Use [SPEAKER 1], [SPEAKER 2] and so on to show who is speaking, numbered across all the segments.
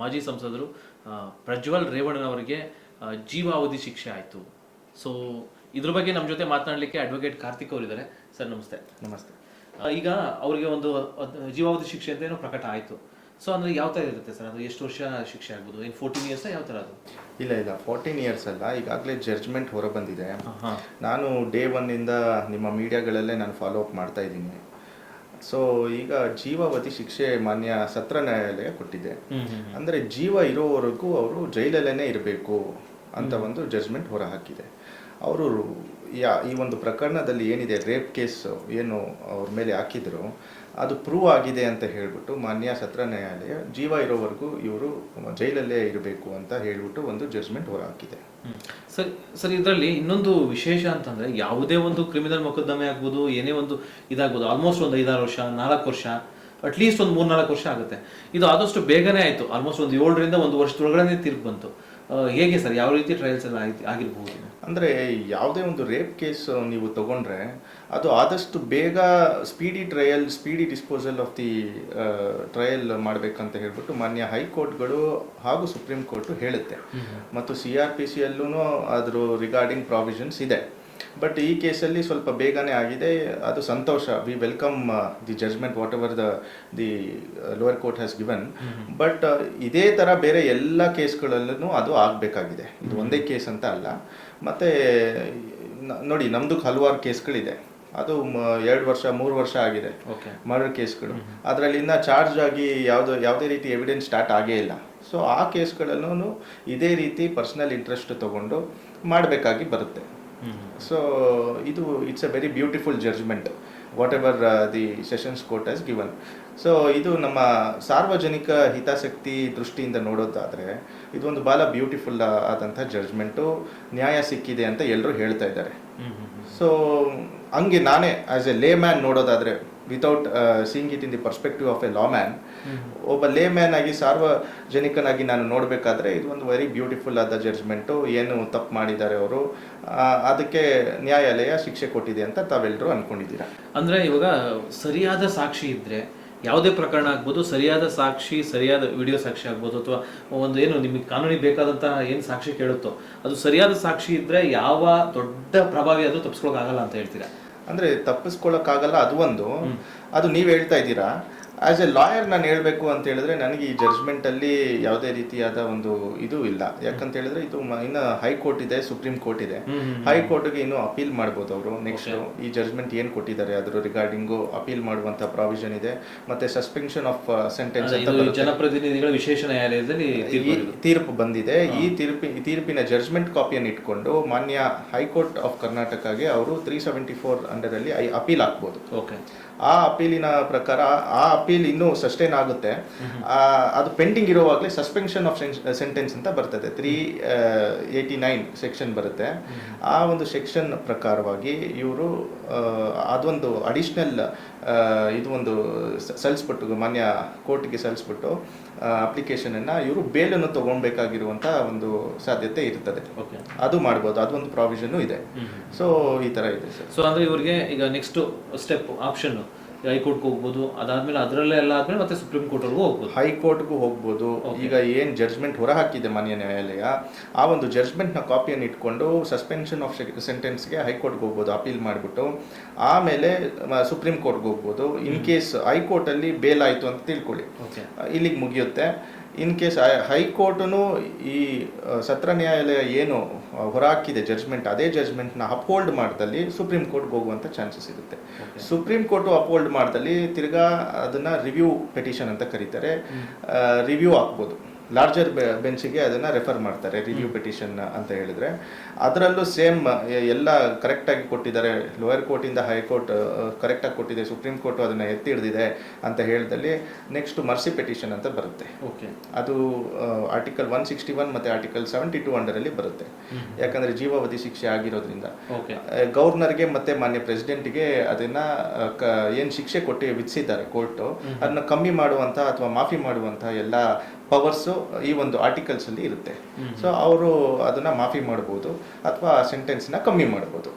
[SPEAKER 1] ಮಾಜಿ ಸಂಸದರು ಪ್ರಜ್ವಲ್ ರೇವಣ್ಣನವರಿಗೆ ಜೀವಾವಧಿ ಶಿಕ್ಷೆ ಆಯಿತು. ಸೊ ಇದ್ರ ಬಗ್ಗೆ ನಮ್ಮ ಜೊತೆ ಮಾತನಾಡಲಿಕ್ಕೆ ಅಡ್ವೊಕೇಟ್ ಕಾರ್ತಿಕ್ ಅವರಿದ್ದಾರೆ. ಸರ್ ನಮಸ್ತೆ.
[SPEAKER 2] ನಮಸ್ತೆ.
[SPEAKER 1] ಈಗ ಅವರಿಗೆ ಒಂದು ಜೀವಾವಧಿ ಶಿಕ್ಷೆ ಅಂತ ಏನೋ ಪ್ರಕಟ ಆಯಿತು. ಸೊ ಅಂದರೆ ಯಾವ ಥರ ಇರುತ್ತೆ ಸರ್? ಅದು ಎಷ್ಟು ವರ್ಷ ಶಿಕ್ಷೆ ಆಗ್ಬೋದು? ಏನು ಫೋರ್ಟೀನ್ ಇಯರ್ಸ್ ಯಾವ ಥರ ಅದು?
[SPEAKER 2] ಇಲ್ಲ ಇಲ್ಲ. ಫೋರ್ಟೀನ್ ಇಯರ್ಸ್ ಅಲ್ಲ. ಈಗಾಗಲೇ ಜಡ್ಜ್ಮೆಂಟ್
[SPEAKER 1] ಹೊರಬಂದಿದೆ.
[SPEAKER 2] ನಾನು ಡೇ ಒನ್ನಿಂದ ನಿಮ್ಮ ಮೀಡಿಯಾಗಳಲ್ಲೇ ನಾನು ಫಾಲೋ ಅಪ್ ಮಾಡ್ತಾ ಇದ್ದೀನಿ. ಸೊ ಈಗ ಜೀವಾವಧಿ ಶಿಕ್ಷೆ ಮಾನ್ಯ ಸತ್ರ ನ್ಯಾಯಾಲಯ ಕೊಟ್ಟಿದೆ. ಅಂದರೆ ಜೀವ ಇರೋವರೆಗೂ ಅವರು ಜೈಲಲ್ಲೇ ಇರಬೇಕು ಅಂತ ಒಂದು ಜಜ್ಮೆಂಟ್ ಹೊರಹಾಕಿದೆ. ಅವರು ಯಾ, ಈ ಒಂದು ಪ್ರಕರಣದಲ್ಲಿ ಏನಿದೆ ರೇಪ್ ಕೇಸ್ ಏನು ಅವ್ರ ಮೇಲೆ ಹಾಕಿದ್ರು, ಅದು ಪ್ರೂವ್ ಆಗಿದೆ ಅಂತ ಹೇಳಿಬಿಟ್ಟು ಮಾನ್ಯ ಸತ್ರ ನ್ಯಾಯಾಲಯ ಜೀವ ಇರೋವರೆಗೂ ಇವರು ಜೈಲಲ್ಲೇ ಇರಬೇಕು ಅಂತ ಹೇಳ್ಬಿಟ್ಟು ಒಂದು ಜಡ್ಜ್ಮೆಂಟ್ ಹೊರ ಹಾಕಿದೆ
[SPEAKER 1] ಹ್ಮ್. ಸರ್ ಸರ್, ಇದರಲ್ಲಿ ಇನ್ನೊಂದು ವಿಶೇಷ ಅಂತಂದರೆ ಯಾವುದೇ ಒಂದು ಕ್ರಿಮಿನಲ್ ಮೊಕದ್ದಮೆ ಆಗ್ಬೋದು, ಏನೇ ಒಂದು ಇದಾಗ್ಬೋದು ಆಲ್ಮೋಸ್ಟ್ ಒಂದು ಐದಾರು ವರ್ಷ, ನಾಲ್ಕು ವರ್ಷ ಅಟ್ಲೀಸ್ಟ್ ಒಂದು ಮೂರ್ನಾಲ್ಕು ವರ್ಷ ಆಗುತ್ತೆ. ಇದು ಆದಷ್ಟು ಬೇಗನೆ ಆಯಿತು. ಆಲ್ಮೋಸ್ಟ್ ಒಂದು ಏಳರಿಂದ ಒಂದು ವರ್ಷದೊಳಗಡೆ ತೀರ್ಪು ಬಂತು. ಹೇಗೆ ಸರ್? ಯಾವ ರೀತಿ ಟ್ರಯಲ್ಸ್ ಎಲ್ಲ ಆಗಿ ಆಗಿರ್ಬೋದು?
[SPEAKER 2] ಅಂದರೆ ಯಾವುದೇ ಒಂದು ರೇಪ್ ಕೇಸ್ ನೀವು ತಗೊಂಡ್ರೆ ಅದು ಆದಷ್ಟು ಬೇಗ speedy trial speedy disposal of the trial ಮಾಡಬೇಕಂತ ಹೇಳ್ಬಿಟ್ಟು ಮಾನ್ಯ ಹೈಕೋರ್ಟ್ಗಳು ಹಾಗೂ ಸುಪ್ರೀಂ ಕೋರ್ಟು ಹೇಳುತ್ತೆ. ಮತ್ತು ಸಿ ಆರ್ ಪಿ ಸಿಯಲ್ಲೂ ಅದ್ರ ರಿಗಾರ್ಡಿಂಗ್ ಪ್ರಾವಿಷನ್ಸ್ ಇದೆ. ಬಟ್ ಈ ಕೇಸಲ್ಲಿ ಸ್ವಲ್ಪ ಬೇಗನೆ ಆಗಿದೆ. ಅದು ಸಂತೋಷ. We welcome the judgement whatever the the lower court has given but ಇದೇ ಥರ ಬೇರೆ ಎಲ್ಲ ಕೇಸ್ಗಳಲ್ಲೂ ಅದು ಆಗಬೇಕಾಗಿದೆ. ಇದು ಒಂದೇ ಕೇಸ್ ಅಂತ ಅಲ್ಲ. ಮತ್ತು ನೋಡಿ ನಮ್ಮದು ಹಲವಾರು ಕೇಸ್ಗಳಿದೆ. ಅದು ಎರಡು ವರ್ಷ ಮೂರು ವರ್ಷ ಆಗಿದೆ
[SPEAKER 1] ಓಕೆ
[SPEAKER 2] ಮರ್ಡರ್ ಕೇಸ್ಗಳು. ಅದರಲ್ಲಿ ಇನ್ನ ಚಾರ್ಜ್ ಆಗಿ ಯಾವುದು ಯಾವುದೇ ರೀತಿ ಎವಿಡೆನ್ಸ್ ಸ್ಟಾರ್ಟ್ ಆಗೇ ಇಲ್ಲ. ಸೊ ಆ ಕೇಸ್ಗಳಲ್ಲೂ ಇದೇ ರೀತಿ ಪರ್ಸನಲ್ ಇಂಟ್ರೆಸ್ಟ್ ತಗೊಂಡು ಮಾಡಬೇಕಾಗಿ ಬರುತ್ತೆ. ಸೊ ಇದು it's a very beautiful judgement whatever the sessions court has given so ಇದು ನಮ್ಮ ಸಾರ್ವಜನಿಕ ಹಿತಾಸಕ್ತಿ ದೃಷ್ಟಿಯಿಂದ ನೋಡೋದಾದರೆ ಇದೊಂದು ಭಾಳ ಬ್ಯೂಟಿಫುಲ್ ಆದಂಥ ಜಡ್ಜ್ಮೆಂಟು ನ್ಯಾಯ ಸಿಕ್ಕಿದೆ ಅಂತ ಎಲ್ಲರೂ ಹೇಳ್ತಾ ಇದ್ದಾರೆ. ಸೊ ಹಂಗೆ ನಾನೇ ಆ್ಯಸ್ ಎ ಲೇ ಮ್ಯಾನ್ ನೋಡೋದಾದ್ರೆ without seeing it in the perspective of a law man ಒಬ್ಬ ಲೇ ಮ್ಯಾನ್ ಆಗಿ ಸಾರ್ವಜನಿಕನಾಗಿ ನಾನು ನೋಡಬೇಕಾದ್ರೆ ಇದು ಒಂದು ವೆರಿ ಬ್ಯೂಟಿಫುಲ್ ಆದ ಜಡ್ಜ್ಮೆಂಟು ಏನು ತಪ್ಪು ಮಾಡಿದ್ದಾರೆ ಅವರು ಅದಕ್ಕೆ ನ್ಯಾಯಾಲಯ ಶಿಕ್ಷೆ ಕೊಟ್ಟಿದೆ ಅಂತ ತಾವೆಲ್ಲರೂ ಅನ್ಕೊಂಡಿದ್ದೀರಾ?
[SPEAKER 1] ಅಂದರೆ ಇವಾಗ ಸರಿಯಾದ ಸಾಕ್ಷಿ ಇದ್ದರೆ ಯಾವುದೇ ಪ್ರಕರಣ ಆಗ್ಬೋದು ಸರಿಯಾದ ಸಾಕ್ಷಿ ಸರಿಯಾದ ವಿಡಿಯೋ ಸಾಕ್ಷಿ ಆಗ್ಬೋದು ಅಥವಾ ಒಂದು ಏನು ನಿಮಗೆ ಕಾನೂನಿಗೆ ಬೇಕಾದಂತಹ ಏನು ಸಾಕ್ಷಿ ಕೇಳುತ್ತೋ ಅದು ಸರಿಯಾದ ಸಾಕ್ಷಿ ಇದ್ದರೆ ಯಾವ ದೊಡ್ಡ ಪ್ರಭಾವಿ ಅದು ತಪ್ಪಿಸ್ಕೊಳಕ್ಕಾಗಲ್ಲ ಅಂತ ಹೇಳ್ತೀರಾ?
[SPEAKER 2] ಅಂದ್ರೆ ತಪ್ಪಿಸ್ಕೊಳ್ಳೋಕ್ಕಾಗಲ್ಲ ಅದು ಒಂದು. ಅದು ನೀವು ಹೇಳ್ತಾ ಇದ್ದೀರಾ? ಆಸ್ ಎ ಲಾಯರ್ ನಾನು ಹೇಳಬೇಕು ಅಂತ ಹೇಳಿದ್ರೆ ನನಗೆ ಈ ಜಡ್ಜ್ಮೆಂಟ್ ಅಲ್ಲಿ ಯಾವುದೇ ರೀತಿಯಾದ ಒಂದು ಇದು ಇಲ್ಲ. ಯಾಕಂತ ಹೇಳಿದ್ರೆ ಇದು ಇನ್ನು ಹೈಕೋರ್ಟ್ ಇದೆ ಸುಪ್ರೀಂ ಕೋರ್ಟ್ ಇದೆ. ಹೈಕೋರ್ಟ್ಗೆ ಇನ್ನು ಅಪೀಲ್ ಮಾಡ್ಬೋದು ಅವರು. ನೆಕ್ಸ್ಟ್ ಈ ಜಡ್ಜ್ಮೆಂಟ್ ಏನು ಕೊಟ್ಟಿದ್ದಾರೆ ಅದರ ರಿಗಾರ್ಡಿಂಗು ಅಪೀಲ್ ಮಾಡುವಂತ ಪ್ರಾವಿಷನ್ ಇದೆ. ಮತ್ತೆ ಸಸ್ಪೆನ್ಷನ್ ಆಫ್ ಸೆಂಟೆನ್ಸ್
[SPEAKER 1] ಜನಪ್ರತಿನಿಧಿಗಳ ವಿಶೇಷ ನ್ಯಾಯಾಲಯದಲ್ಲಿ ತೀರ್ಪು
[SPEAKER 2] ಬಂದಿದೆ. ಈ ತೀರ್ಪಿ ತೀರ್ಪಿನ ಜಡ್ಜ್ಮೆಂಟ್ ಕಾಪಿಯನ್ನು ಇಟ್ಕೊಂಡು ಮಾನ್ಯ ಹೈಕೋರ್ಟ್ ಆಫ್ ಕರ್ನಾಟಕಗೆ ಅವರು ತ್ರೀ ಸೆವೆಂಟಿ ಫೋರ್ ಅಂಡರ್ ಅಲ್ಲಿ ಅಪೀಲ್ ಹಾಕ್ಬೋದು.
[SPEAKER 1] ಓಕೆ
[SPEAKER 2] ಆ ಅಪೀಲಿನ ಪ್ರಕಾರ ಆ ಅಪೀಲ್ ಇನ್ನೂ ಸಸ್ಟೈನ್ ಆಗುತ್ತೆ. ಅದು ಪೆಂಡಿಂಗ್ ಇರುವಾಗಲೇ ಸಸ್ಪೆನ್ಷನ್ ಆಫ್ ಸೆಂಟೆನ್ಸ್ ಅಂತ ಬರ್ತದೆ. ತ್ರೀ ಏಯ್ಟಿ ನೈನ್ ಸೆಕ್ಷನ್ ಬರುತ್ತೆ. ಆ ಒಂದು ಸೆಕ್ಷನ್ ಪ್ರಕಾರವಾಗಿ ಇವರು ಅದೊಂದು ಅಡಿಷ್ನಲ್ ಇದು ಒಂದು ಸಲ್ಲಿಸ್ಬಿಟ್ಟು ಮಾನ್ಯ ಕೋರ್ಟ್ಗೆ ಸಲ್ಲಿಸ್ಬಿಟ್ಟು ಅಪ್ಲಿಕೇಶನನ್ನು ಇವರು ಬೇಲನ್ನು ತೊಗೊಳ್ಬೇಕಾಗಿರುವಂಥ ಒಂದು ಸಾಧ್ಯತೆ ಇರ್ತದೆ.
[SPEAKER 1] ಓಕೆ
[SPEAKER 2] ಅದು ಮಾಡ್ಬೋದು. ಅದೊಂದು ಪ್ರಾವಿಷನ್ನು ಇದೆ. ಸೊ ಈ ಥರ ಇದೆ ಸರ್.
[SPEAKER 1] ಸೊ ಅಂದರೆ ಇವರಿಗೆ ಈಗ ನೆಕ್ಸ್ಟ್ ಸ್ಟೆಪ್ ಆಪ್ಷನ್ ಹೈಕೋರ್ಟ್ಗೆ ಹೋಗ್ಬೋದು. ಅದಾದ್ಮೇಲೆ ಅದರಲ್ಲೇ ಎಲ್ಲ ಆದ್ಮೇಲೆ ಮತ್ತೆ ಸುಪ್ರೀಂ ಕೋರ್ಟ್ವರೆಗೂ ಹೋಗ್ಬೋದು.
[SPEAKER 2] ಹೈಕೋರ್ಟ್ಗೂ ಹೋಗ್ಬೋದು. ಈಗ ಏನು ಜಡ್ಜ್ಮೆಂಟ್ ಹೊರ ಹಾಕಿದೆ ಮಾನ್ಯ ನ್ಯಾಯಾಲಯ ಆ ಒಂದು ಜಡ್ಜ್ಮೆಂಟ್ನ ಕಾಪಿಯನ್ನು ಇಟ್ಕೊಂಡು ಸಸ್ಪೆನ್ಷನ್ ಆಫ್ ಸೆಂಟೆನ್ಸ್ಗೆ ಹೈಕೋರ್ಟ್ಗೆ ಹೋಗ್ಬೋದು ಅಪೀಲ್ ಮಾಡಿಬಿಟ್ಟು. ಆಮೇಲೆ ಸುಪ್ರೀಂ ಕೋರ್ಟ್ಗೆ ಹೋಗ್ಬೋದು. ಇನ್ ಕೇಸ್ ಹೈಕೋರ್ಟಲ್ಲಿ ಬೇಲ್ ಆಯಿತು ಅಂತ ತಿಳ್ಕೊಳ್ಳಿ.
[SPEAKER 1] ಓಕೆ
[SPEAKER 2] ಇಲ್ಲಿಗೆ ಮುಗಿಯುತ್ತೆ. ಇನ್ ಕೇಸ್ ಹೈಕೋರ್ಟನು ಈ ಸತ್ರ ನ್ಯಾಯಾಲಯ ಏನು ಹೊರಹಾಕಿದೆ ಜಡ್ಜ್ಮೆಂಟ್ ಅದೇ ಜಡ್ಜ್ಮೆಂಟ್ನ ಅಪ್ಹೋಲ್ಡ್ ಮಾಡಿದಲ್ಲಿ ಸುಪ್ರೀಂ ಕೋರ್ಟ್ಗೆ ಹೋಗುವಂಥ ಚಾನ್ಸಸ್ ಇರುತ್ತೆ. ಸುಪ್ರೀಂ ಕೋರ್ಟು ಅಪ್ಹೋಲ್ಡ್ ಮಾಡ್ದಲ್ಲಿ ತಿರ್ಗಾ ಅದನ್ನು ರಿವ್ಯೂ ಪೆಟಿಷನ್ ಅಂತ ಕರೀತಾರೆ. ರಿವ್ಯೂ ಹಾಕ್ಬೋದು. ಲಾರ್ಜರ್ ಬೆಂಚಿಗೆ ಅದನ್ನ ರೆಫರ್ ಮಾಡ್ತಾರೆ ರಿವ್ಯೂ ಪಿಟಿಷನ್ ಅಂತ ಹೇಳಿದ್ರೆ. ಅದರಲ್ಲೂ ಸೇಮ್ ಎಲ್ಲ ಕರೆಕ್ಟಾಗಿ ಕೊಟ್ಟಿದ್ದಾರೆ. ಲೋಯರ್ ಕೋರ್ಟಿಂದ ಹೈಕೋರ್ಟ್ ಕರೆಕ್ಟಾಗಿ ಕೊಟ್ಟಿದೆ. ಸುಪ್ರೀಂ ಕೋರ್ಟ್ ಅದನ್ನ ಎತ್ತಿ ಹಿಡಿದಿದೆ ಅಂತ ಹೇಳಿದಲ್ಲಿ ನೆಕ್ಸ್ಟ್ ಮರ್ಸಿ ಪೆಟಿಷನ್ ಅಂತ ಬರುತ್ತೆ.
[SPEAKER 1] ಓಕೆ.
[SPEAKER 2] ಅದು ಆರ್ಟಿಕಲ್ ಒನ್ ಸಿಕ್ಸ್ಟಿ ಒನ್ ಮತ್ತು ಆರ್ಟಿಕಲ್ ಸೆವೆಂಟಿ ಟು ಅಂಡರಲ್ಲಿ ಬರುತ್ತೆ. ಯಾಕಂದರೆ ಜೀವಾವಧಿ ಶಿಕ್ಷೆ ಆಗಿರೋದ್ರಿಂದ.
[SPEAKER 1] ಓಕೆ.
[SPEAKER 2] ಗವರ್ನರ್ಗೆ ಮತ್ತೆ ಮಾನ್ಯ ಪ್ರೆಸಿಡೆಂಟ್ಗೆ ಅದನ್ನ ಏನು ಶಿಕ್ಷೆ ಕೊಟ್ಟು ವಿಧಿಸಿದ್ದಾರೆ ಕೋರ್ಟು ಅದನ್ನ ಕಮ್ಮಿ ಮಾಡುವಂಥ ಅಥವಾ ಮಾಫಿ ಮಾಡುವಂಥ ಎಲ್ಲ ಪವರ್ಸು ಈ ಒಂದು ಆರ್ಟಿಕಲ್ಸಲ್ಲಿ ಇರುತ್ತೆ. ಸೊ ಅವರು ಅದನ್ನ ಮಾಫಿ ಮಾಡ್ಬೋದು ಅಥವಾ ಸೆಂಟೆನ್ಸ್ನ ಕಮ್ಮಿ ಮಾಡ್ಬೋದು.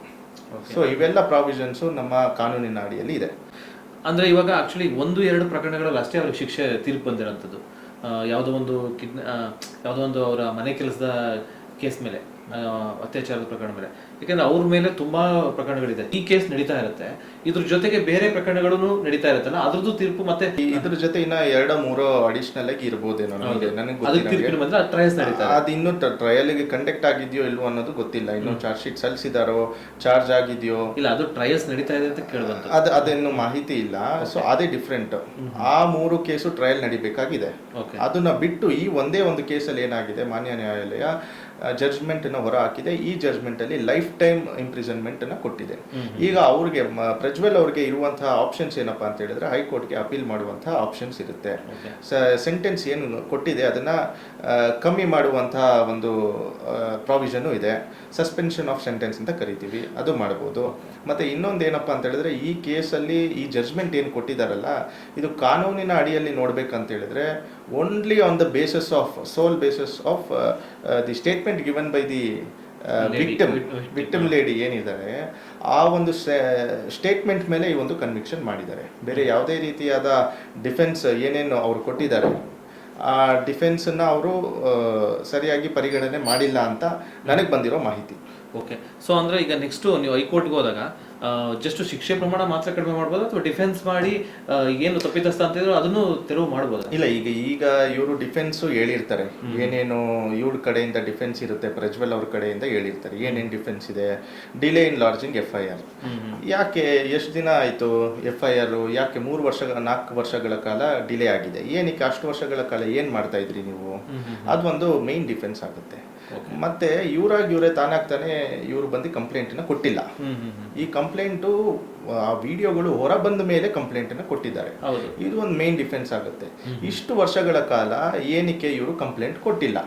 [SPEAKER 2] ಸೊ ಇವೆಲ್ಲ ಪ್ರಾವಿಷನ್ಸು ನಮ್ಮ ಕಾನೂನಿನ ಅಡಿಯಲ್ಲಿ ಇದೆ.
[SPEAKER 1] ಅಂದ್ರೆ ಇವಾಗ ಆ್ಯಕ್ಚುಲಿ ಒಂದು ಎರಡು ಪ್ರಕರಣಗಳಲ್ಲಿ ಅಷ್ಟೇ ಅವ್ರಿಗೆ ಶಿಕ್ಷೆ ತೀರ್ಪು ಬಂದಿರೋಂಥದ್ದು. ಯಾವುದೋ ಒಂದು ಕಿಡ್ನ ಯಾವುದೋ ಒಂದು ಅವರ ಮನೆ ಕೆಲಸದ ಕೇಸ್ ಮೇಲೆ. ಅತ್ಯಾಚಾರದ ಪ್ರಕರಣ ಮೇಲೆ. ಯಾಕಂದ್ರೆ ಅವ್ರ ಮೇಲೆ ತುಂಬಾ ಪ್ರಕರಣಗಳಿದೆ. ಈ ಕೇಸ್ ನಡೀತಾ ಇರುತ್ತೆ. ಇದ್ರ ಜೊತೆಗೆ ಬೇರೆ ಪ್ರಕರಣಗಳು ನಡೀತಾ ಇರುತ್ತಲ್ಲ ಅದ್ರದ್ದು ತೀರ್ಪು ಮತ್ತೆ
[SPEAKER 2] ಇದ್ರ ಜೊತೆ ಇನ್ನ ಎರಡ ಮೂರು ಅಡಿಷನಲ್ ಆಗಿ ಇರ್ಬೋದೇನೋ ಅದು ಇನ್ನು ಟ್ರಯಲ್ಗೆ ಕಂಡಕ್ಟ್ ಆಗಿದೆಯೋ ಇಲ್ವೋ ಅನ್ನೋದು ಗೊತ್ತಿಲ್ಲ. ಇನ್ನು ಚಾರ್ಜ್ ಶೀಟ್ ಸಲ್ಲಿಸಿದಾರೋ ಚಾರ್ಜ್ ಆಗಿದೆಯೋ?
[SPEAKER 1] ಇಲ್ಲ ಅದು ಟ್ರಯಲ್ಸ್ ನಡೀತಾ ಇದೆ ಅಂತ ಕೇಳಿದಂತ
[SPEAKER 2] ಅದು ಅದೇನು ಮಾಹಿತಿ ಇಲ್ಲ. ಸೊ ಅದೇ ಡಿಫ್ರೆಂಟ್ ಆ ಮೂರು ಕೇಸು ಟ್ರಯಲ್ ನಡಿಬೇಕಾಗಿದೆ. ಅದನ್ನ ಬಿಟ್ಟು ಈ ಒಂದೇ ಒಂದು ಕೇಸಲ್ಲಿ ಏನಾಗಿದೆ? ಮಾನ್ಯ ನ್ಯಾಯಾಲಯ ಜಡ್ಜ್ಮೆಂಟ್ ಅನ್ನ ಹೊರ ಹಾಕಿದೆ. ಈ ಜಡ್ಜ್ಮೆಂಟ್ ಅಲ್ಲಿ ಲೈಫ್ ಟೈಮ್ ಇಂಪ್ರಿಸನ್ಮೆಂಟ್ ಅನ್ನ ಕೊಟ್ಟಿದೆ ಈಗ ಅವ್ರಿಗೆ ಪ್ರಜ್ವಲ್ ಅವ್ರಿಗೆ ಇರುವಂತಹ ಆಪ್ಷನ್ಸ್ ಏನಪ್ಪಾ ಅಂತ ಹೇಳಿದ್ರೆ ಹೈಕೋರ್ಟ್ಗೆ ಅಪೀಲ್ ಮಾಡುವಂತಹ ಆಪ್ಷನ್ಸ್ ಇರುತ್ತೆ. ಸೆಂಟೆನ್ಸ್ ಏನು ಕೊಟ್ಟಿದೆ ಅದನ್ನ ಕಮ್ಮಿ ಮಾಡುವಂತಹ ಒಂದು ಪ್ರಾವಿಷನ್ ಇದೆ. ಸಸ್ಪೆನ್ಷನ್ ಆಫ್ ಸೆಂಟೆನ್ಸ್ ಅಂತ ಕರಿತೀವಿ. ಅದು ಮಾಡ್ಬೋದು. ಮತ್ತೆ ಇನ್ನೊಂದು ಏನಪ್ಪಾ ಅಂತ ಹೇಳಿದ್ರೆ ಈ ಕೇಸಲ್ಲಿ ಈ ಜಡ್ಜ್ಮೆಂಟ್ ಏನು ಕೊಟ್ಟಿದಾರಲ್ಲ ಇದು ಕಾನೂನಿನ ಅಡಿಯಲ್ಲಿ ನೋಡ್ಬೇಕಂತ ಹೇಳಿದ್ರೆ only on the basis of sole basis of the statement given by the victim. Victim lady ಏನಿದ್ದಾರೆ ಆ ಒಂದು ಸ್ಟೇಟ್ಮೆಂಟ್ ಮೇಲೆ ಈ ಒಂದು ಕನ್ವಿಕ್ಷನ್ ಮಾಡಿದ್ದಾರೆ. ಬೇರೆ ಯಾವುದೇ ರೀತಿಯಾದ ಡಿಫೆನ್ಸ್ ಏನೇನು ಅವರು ಕೊಟ್ಟಿದ್ದಾರೆ ಆ ಡಿಫೆನ್ಸನ್ನ ಅವರು ಸರಿಯಾಗಿ ಪರಿಗಣನೆ ಮಾಡಿಲ್ಲ ಅಂತ ನನಗೆ ಬಂದಿರೋ ಮಾಹಿತಿ.
[SPEAKER 1] ಓಕೆ ಸೊ ಅಂದರೆ ಈಗ ನೆಕ್ಸ್ಟು ನೀವು ಹೈಕೋರ್ಟ್ಗೆ ಹೋದಾಗ ಜಸ್ಟ್ ಶಿಕ್ಷೆ ಪ್ರಮಾಣ ಮಾತ್ರ ಕಡಿಮೆ ಮಾಡ್ಬೋದು ಅಥವಾ ಡಿಫೆನ್ಸ್ ಮಾಡಿ ಏನು ತಪ್ಪಿತಸ್ಥ ಅಂತ ಇದ್ರು ಅದನ್ನು ತೆರವು ಮಾಡ್ಬೋದು?
[SPEAKER 2] ಇಲ್ಲ ಈಗ ಈಗ ಇವರು ಡಿಫೆನ್ಸ್ ಹೇಳಿರ್ತಾರೆ. ಏನೇನು ಇವ್ರ ಕಡೆಯಿಂದ ಡಿಫೆನ್ಸ್ ಇರುತ್ತೆ ಪ್ರಜ್ವಲ್ ಅವ್ರ ಕಡೆಯಿಂದ ಹೇಳಿರ್ತಾರೆ. ಏನೇನು ಡಿಫೆನ್ಸ್ ಇದೆ? Delay in lodging F I R ಯಾಕೆ ಎಷ್ಟು ದಿನ ಆಯಿತು ಎಫ್ ಐ ಆರ್ ಯಾಕೆ ಮೂರು ವರ್ಷ ನಾಲ್ಕು ವರ್ಷಗಳ ಕಾಲ ಡಿಲೇ ಆಗಿದೆ? ಏನಕ್ಕೆ ಅಷ್ಟು ವರ್ಷಗಳ ಕಾಲ ಏನು ಮಾಡ್ತಾ ಇದ್ರಿ ನೀವು? ಅದೊಂದು ಒಂದು ಮೇನ್ ಡಿಫೆನ್ಸ್ ಆಗುತ್ತೆ. ಮತ್ತೆ ಇವರಾಗಿ ಇವರೇ ತಾನಾಗ್ತಾನೆ ಇವರು ಬಂದು ಕಂಪ್ಲೇಂಟನ್ನ ಕೊಟ್ಟಿಲ್ಲ. ಈ ಕಂಪ್ಲೇಂಟು ಆ ವಿಡಿಯೋಗಳು ಹೊರ ಬಂದ ಮೇಲೆ ಕಂಪ್ಲೇಂಟನ್ನ ಕೊಟ್ಟಿದ್ದಾರೆ.
[SPEAKER 1] ಹೌದು.
[SPEAKER 2] ಇದು ಒಂದು ಮೇನ್ ಡಿಫೆನ್ಸ್ ಆಗುತ್ತೆ. ಇಷ್ಟು ವರ್ಷಗಳ ಕಾಲ ಏನಕ್ಕೆ ಇವರು ಕಂಪ್ಲೇಂಟ್ ಕೊಟ್ಟಿಲ್ಲ.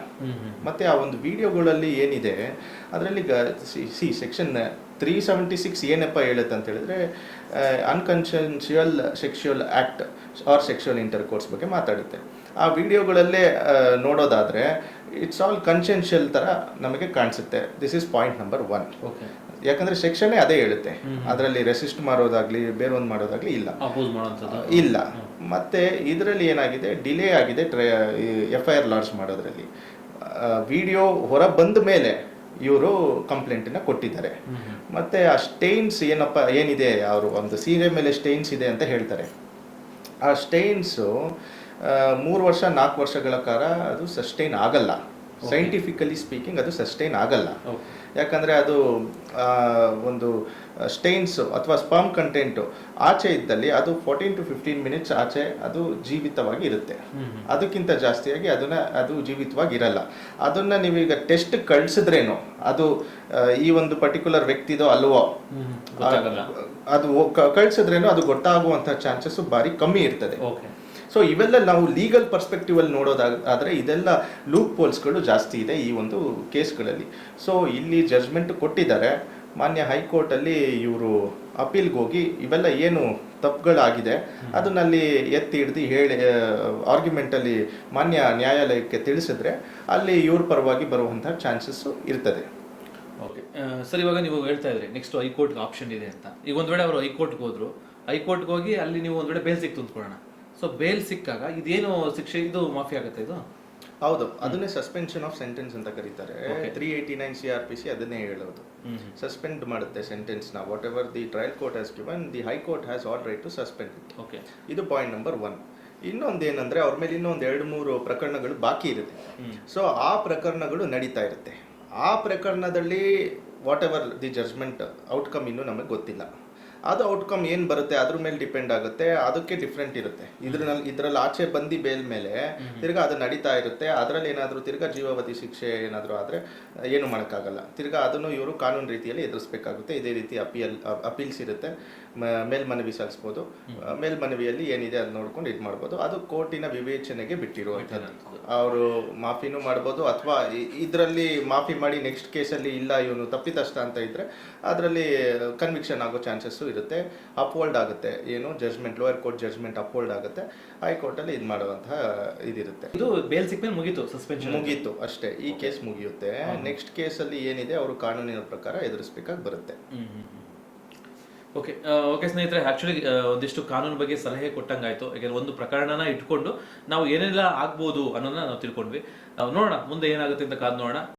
[SPEAKER 2] ಮತ್ತೆ ಆ ಒಂದು ವಿಡಿಯೋಗಳಲ್ಲಿ ಏನಿದೆ ಅದರಲ್ಲಿ C section three seventy six ಏನಪ್ಪ ಹೇಳುತ್ತೆ ಅಂತ ಹೇಳಿದ್ರೆ unconsensual sexual act or sexual intercourse ಬಗ್ಗೆ ಮಾತಾಡುತ್ತೆ. ಆ ವಿಡಿಯೋಗಳಲ್ಲೇ ನೋಡೋದಾದ್ರೆ ಇಟ್ಸ್ ಆಲ್ ಕನ್ಸೆನ್ಷಿಯಲ್ ತರ ನಮಗೆ ಕಾಣಿಸುತ್ತೆ. This is point number one
[SPEAKER 1] okay
[SPEAKER 2] ಯಾಕಂದ್ರೆ ಸೆಕ್ಷನ್ನೇ ಅದೇ ಹೇಳುತ್ತೆ. ಅದರಲ್ಲಿ ರೆಸಿಸ್ಟ್ ಮಾಡೋದಾಗ್ಲಿ ಬೇರೊಂದು ಒಂದು ಮಾಡೋದಾಗ್ಲಿ ಇಲ್ಲ. ಇಲ್ಲ. ಮತ್ತೆ ಇದರಲ್ಲಿ ಏನಾಗಿದೆ? ಡಿಲೇ ಆಗಿದೆ ಎಫ್ ಐ ಆರ್ ಲಾಂಚ್ ಮಾಡೋದ್ರಲ್ಲಿ. ವಿಡಿಯೋ ಹೊರ ಬಂದ ಮೇಲೆ ಇವರು ಕಂಪ್ಲೇಂಟನ್ನ ಕೊಟ್ಟಿದ್ದಾರೆ. ಮತ್ತೆ ಆ ಸ್ಟೈನ್ಸ್ ಏನಪ್ಪ ಏನಿದೆ? ಅವರು ಒಂದು ಸೀರೆ ಮೇಲೆ ಸ್ಟೈನ್ಸ್ ಇದೆ ಅಂತ ಹೇಳ್ತಾರೆ. ಆ ಸ್ಟೈನ್ಸು ಮೂರು ವರ್ಷ ನಾಲ್ಕು ವರ್ಷಗಳ ಕಾಲ ಅದು ಸಸ್ಟೈನ್ ಆಗಲ್ಲ. ಸೈಂಟಿಫಿಕಲಿ ಸ್ಪೀಕಿಂಗ್ ಅದು ಸಸ್ಟೈನ್ ಆಗಲ್ಲ. ಯಾಕಂದರೆ ಅದು ಒಂದು ಸ್ಟೈನ್ಸು ಅಥವಾ ಸ್ಪರ್ಮ್ ಕಂಟೆಂಟು ಆಚೆ ಇದ್ದಲ್ಲಿ ಅದು ಫೋರ್ಟೀನ್ ಟು ಫಿಫ್ಟೀನ್ ಮಿನಿಟ್ಸ್ ಆಚೆ ಅದು ಜೀವಿತವಾಗಿ ಇರುತ್ತೆ. ಅದಕ್ಕಿಂತ ಜಾಸ್ತಿಯಾಗಿ ಅದನ್ನ ಅದು ಜೀವಿತವಾಗಿ ಇರಲ್ಲ ಅದನ್ನ ನೀವೀಗ ಟೆಸ್ಟ್ ಕಳಿಸಿದ್ರೇನು ಅದು ಈ ಒಂದು ಪರ್ಟಿಕ್ಯುಲರ್ ವ್ಯಕ್ತಿದೋ ಅಲ್ವೋ ಅದು ಕಳಿಸಿದ್ರೇನು ಕಳ್ಸಿದ್ರೇನು ಅದು ಗೊತ್ತಾಗುವಂಥ ಚಾನ್ಸಸ್ಸು ಭಾರಿ ಕಮ್ಮಿ ಇರ್ತದೆ.
[SPEAKER 1] ಓಕೆ
[SPEAKER 2] ಸೊ ಇವೆಲ್ಲ ನಾವು ಲೀಗಲ್ ಪರ್ಸ್ಪೆಕ್ಟಿವ್ ಅಲ್ಲಿ ನೋಡೋದಾಗ ಆದರೆ ಇದೆಲ್ಲ ಲೂಪ್ ಪೋಲ್ಸ್ಗಳು ಜಾಸ್ತಿ ಇದೆ ಈ ಒಂದು ಕೇಸ್ಗಳಲ್ಲಿ ಸೊ ಇಲ್ಲಿ ಜಜ್ಮೆಂಟ್ ಕೊಟ್ಟಿದ್ದಾರೆ. ಮಾನ್ಯ ಹೈಕೋರ್ಟ್ ಅಲ್ಲಿ ಇವರು ಅಪೀಲ್ಗೆ ಹೋಗಿ ಇವೆಲ್ಲ ಏನು ತಪ್ಪುಗಳಾಗಿದೆ ಅದನ್ನಲ್ಲಿ ಎತ್ತಿ ಹಿಡ್ದು ಹೇಳಿ ಆರ್ಗ್ಯುಮೆಂಟ್ ಅಲ್ಲಿ ಮಾನ್ಯ ನ್ಯಾಯಾಲಯಕ್ಕೆ ತಿಳಿಸಿದ್ರೆ ಅಲ್ಲಿ ಇವ್ರ ಪರವಾಗಿ ಬರುವಂತಹ ಚಾನ್ಸಸ್ ಇರ್ತದೆ.
[SPEAKER 1] ಓಕೆ ಸರ್ ಇವಾಗ ನೀವು ಹೇಳ್ತಾ ಇದ್ರಿ ನೆಕ್ಸ್ಟ್ ಹೈಕೋರ್ಟ್ಗೆ ಆಪ್ಷನ್ ಇದೆ ಅಂತ. ಈಗ ಒಂದು ವೇಳೆ ಅವರು ಹೈಕೋರ್ಟ್ಗೆ ಹೋದ್ರು ಹೈಕೋರ್ಟ್ಗೆ ಹೋಗಿ ಅಲ್ಲಿ ನೀವು ಒಂದ್ ವೇಳೆ ಬೇಲ್ ಸಿಕ್ತು ಅಂದ್ಕೊಳ್ಳೋಣ ಸೊ ಬೇಲ್ ಸಿಕ್ಕಾಗ ಇದೇನು ಶಿಕ್ಷೆ ಇದು ಮಾಫಿ ಆಗುತ್ತೆ ಇದು?
[SPEAKER 2] ಹೌದು ಅದನ್ನೇ ಸಸ್ಪೆನ್ಷನ್ ಆಫ್ ಸೆಂಟೆನ್ಸ್ ಅಂತ ಕರೀತಾರೆ. Three eighty nine C R P C ಅದನ್ನೇ ಹೇಳೋದು. ಸಸ್ಪೆಂಡ್ ಮಾಡುತ್ತೆ ಸೆಂಟೆನ್ಸ್ನ. Whatever the trial court has given the high court has all right to suspend it
[SPEAKER 1] okay
[SPEAKER 2] ಇದು ಪಾಯಿಂಟ್ ನಂಬರ್ ಒನ್ ಇನ್ನೊಂದೇನಂದ್ರೆ ಅವ್ರ ಮೇಲೆ ಇನ್ನೊಂದು ಎರಡು ಮೂರು ಪ್ರಕರಣಗಳು ಬಾಕಿ ಇರುತ್ತೆ. ಸೊ ಆ ಪ್ರಕರಣಗಳು ನಡೀತಾ ಇರುತ್ತೆ. ಆ ಪ್ರಕರಣದಲ್ಲಿ whatever the judgment outcome ಇನ್ನೂ ನಮಗೆ ಗೊತ್ತಿಲ್ಲ. ಅದು ಔಟ್ಕಮ್ ಏನು ಬರುತ್ತೆ ಅದ್ರ ಮೇಲೆ ಡಿಪೆಂಡ್ ಆಗುತ್ತೆ ಅದಕ್ಕೆ ಡಿಫ್ರೆಂಟ್ ಇರುತ್ತೆ. ಇದ್ರಲ್ಲಿ ಇದ್ರಲ್ಲಿ ಆಚೆ ಬಂದು ಬೇಲ್ ಮೇಲೆ ತಿರ್ಗ ಅದು ನಡೀತಾ ಇರುತ್ತೆ ಅದರಲ್ಲಿ ಏನಾದರೂ ತಿರ್ಗ ಜೀವಾವಧಿ ಶಿಕ್ಷೆ ಏನಾದರೂ ಆದರೆ ಏನು ಮಾಡೋಕ್ಕಾಗಲ್ಲ. ತಿರ್ಗ ಅದನ್ನು ಇವರು ಕಾನೂನು ರೀತಿಯಲ್ಲಿ ಎದುರಿಸಬೇಕಾಗುತ್ತೆ. ಇದೇ ರೀತಿ ಅಪೀಲ್ ಅಪೀಲ್ಸ್ ಇರುತ್ತೆ. ಮೇಲ್ಮನವಿ ಸಲ್ಲಿಸ್ಬೋದು. ಮೇಲ್ಮನವಿಯಲ್ಲಿ ಏನಿದೆ ಅದು ನೋಡ್ಕೊಂಡು ಇದು ಮಾಡ್ಬೋದು. ಅದು ಕೋರ್ಟಿನ ವಿವೇಚನೆಗೆ ಬಿಟ್ಟಿರುವಂಥದ್ದು. ಅವರು ಮಾಫಿನೂ ಮಾಡ್ಬೋದು ಅಥವಾ ಇದರಲ್ಲಿ ಮಾಫಿ ಮಾಡಿ ನೆಕ್ಸ್ಟ್ ಕೇಸಲ್ಲಿ ಇಲ್ಲ ಇವನು ತಪ್ಪಿತಸ್ಥ ಅಂತ ಇದ್ರೆ ಅದರಲ್ಲಿ ಕನ್ವಿಕ್ಷನ್ ಆಗೋ ಚಾನ್ಸಸ್ಸು ಇರುತ್ತೆ. ಅಪ್ಹೋಲ್ಡ್ ಆಗುತ್ತೆ. ಏನು? Judgement lower court judgement uphold ಆಗುತ್ತೆ. ಹೈಕೋರ್ಟಲ್ಲಿ ಇದು ಮಾಡುವಂತಹ ಇದಿರುತ್ತೆ.
[SPEAKER 1] ಇದು ಬೇಲ್ ಸಿಕ್ಮೇಲೆ ಮುಗೀತು ಸಸ್ಪೆನ್ಷನ್
[SPEAKER 2] ಮುಗೀತು ಅಷ್ಟೇ. ಈ ಕೇಸ್ ಮುಗಿಯುತ್ತೆ. ನೆಕ್ಸ್ಟ್ ಕೇಸಲ್ಲಿ ಏನಿದೆ? ಅವರು ಕಾನೂನಿನ ಪ್ರಕಾರ ಎದುರಿಸ್ಬೇಕಾಗಿ ಬರುತ್ತೆ.
[SPEAKER 1] ಓಕೆ ಓಕೆ ಸ್ನೇಹಿತರೆ ಆ್ಯಕ್ಚುಲಿ ಒಂದಿಷ್ಟು ಕಾನೂನು ಬಗ್ಗೆ ಸಲಹೆ ಕೊಟ್ಟಂಗಾಯಿತು. ಯಾಕೆಂದ್ರೆ ಒಂದು ಪ್ರಕರಣನ ಇಟ್ಕೊಂಡು ನಾವು ಏನೆಲ್ಲ ಆಗ್ಬೋದು ಅನ್ನೋದನ್ನ ನಾವು ತಿಳ್ಕೊಂಡ್ವಿ. ನೋಡೋಣ, ಮುಂದೆ ಏನಾಗುತ್ತೆ ಅಂತ ಕಾದು ನೋಡೋಣ.